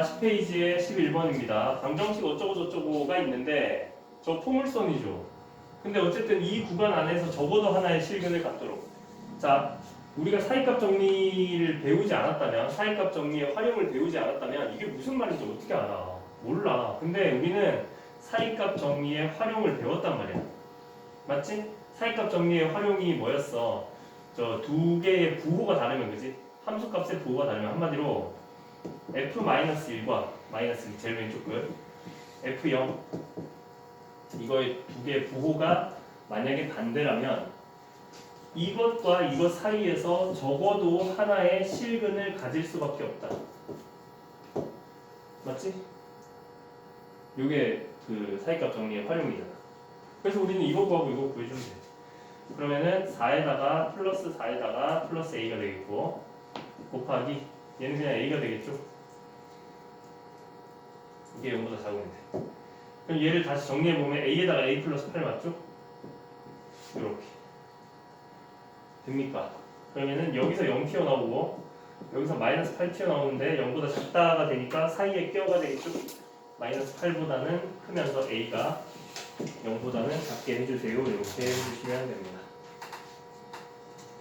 40페이지에 11번입니다. 방정식 어쩌고저쩌고가 있는데 저 포물선이죠. 근데 어쨌든 이 구간 안에서 적어도 하나의 실근을 갖도록. 자, 우리가 사이값 정리를 배우지 않았다면, 사이값 정리의 활용을 배우지 않았다면 이게 무슨 말인지 어떻게 알아? 몰라. 근데 우리는 사이값 정리의 활용을 배웠단 말이야. 맞지? 사이값 정리의 활용이 뭐였어? 저 두 개의 부호가 다르면 그지? 함수값의 부호가 다르면 한마디로 f-1과 마이너스 제일 왼쪽 끝 f0 이거의 두 개의 부호가 만약에 반대라면 이것과 이것 사이에서 적어도 하나의 실근을 가질 수밖에 없다. 맞지? 이게 그 사이값 정리의 활용이잖아. 그래서 우리는 이거 구하고 이거 구해주면 돼. 그러면은 4에다가 플러스 4에다가 플러스 a가 되겠고 곱하기 얘는 그냥 a가 되겠죠. 이게 0보다 작으면 돼. 그럼 얘를 다시 정리해 보면 a에다가 a 플러스 8 맞죠? 이렇게 됩니까? 그러면은 여기서 0 튀어나오고 여기서 마이너스 8 튀어나오는데 0보다 작다가 되니까 사이에 끼어가 되겠죠? 마이너스 8보다는 크면서 a가 0보다는 작게 해주세요. 이렇게 해주시면 됩니다.